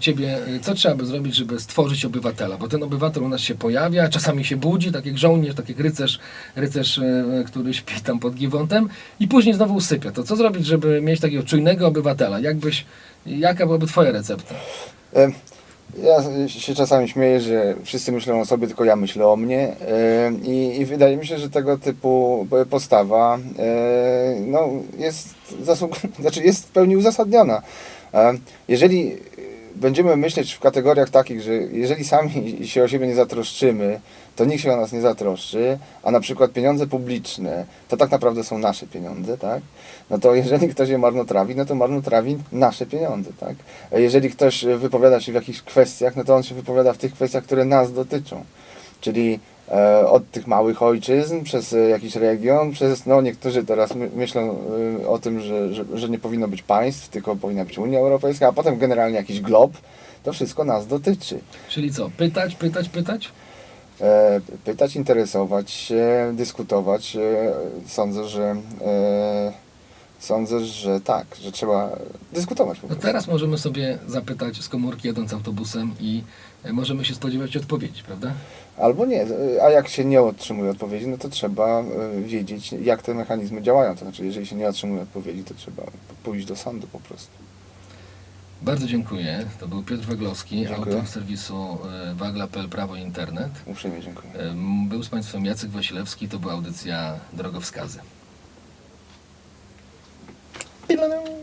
ciebie, y, co trzeba by zrobić, żeby stworzyć obywatela? Bo ten obywatel u nas się pojawia, czasami się budzi, tak jak żołnierz, tak jak rycerz, rycerz, y, który śpi tam pod Giwontem i później znowu usypia. To co zrobić, żeby mieć takiego czujnego obywatela? Jakbyś, jaka byłaby twoja recepta? E, Ja się czasami śmieję, że wszyscy myślą o sobie, tylko ja myślę o mnie e, i, i wydaje mi się, że tego typu postawa e, no, jest, zasług- znaczy jest w pełni uzasadniona. Jeżeli będziemy myśleć w kategoriach takich, że jeżeli sami się o siebie nie zatroszczymy, to nikt się o nas nie zatroszczy, a na przykład pieniądze publiczne to tak naprawdę są nasze pieniądze, tak? No to jeżeli ktoś je marnotrawi, no to marnotrawi nasze pieniądze, tak? Jeżeli ktoś wypowiada się w jakichś kwestiach, no to on się wypowiada w tych kwestiach, które nas dotyczą. Czyli od tych małych ojczyzn, przez e, jakiś region, przez, no niektórzy teraz my, myślą e, o tym, że, że, że nie powinno być państw, tylko powinna być Unia Europejska, a potem generalnie jakiś glob, to wszystko nas dotyczy. Czyli co, pytać, pytać, pytać? E, pytać, interesować się, dyskutować. E, sądzę, że e, sądzę, że tak, że trzeba dyskutować po No teraz możemy sobie zapytać z komórki jadąc autobusem i y, możemy się spodziewać odpowiedzi, prawda? Albo nie, e, a jak się nie otrzymuje odpowiedzi, no to trzeba e, wiedzieć, jak te mechanizmy działają. To znaczy, jeżeli się nie otrzymuje odpowiedzi, to trzeba pójść do sądu po prostu. Bardzo dziękuję. To był Piotr Waglowski, Dziękuję. autor serwisu wagla.pl Prawo i Internet. Uprzejmie dziękuję. Był z Państwem Jacek Wasilewski, to była audycja Drogowskazy. lang ng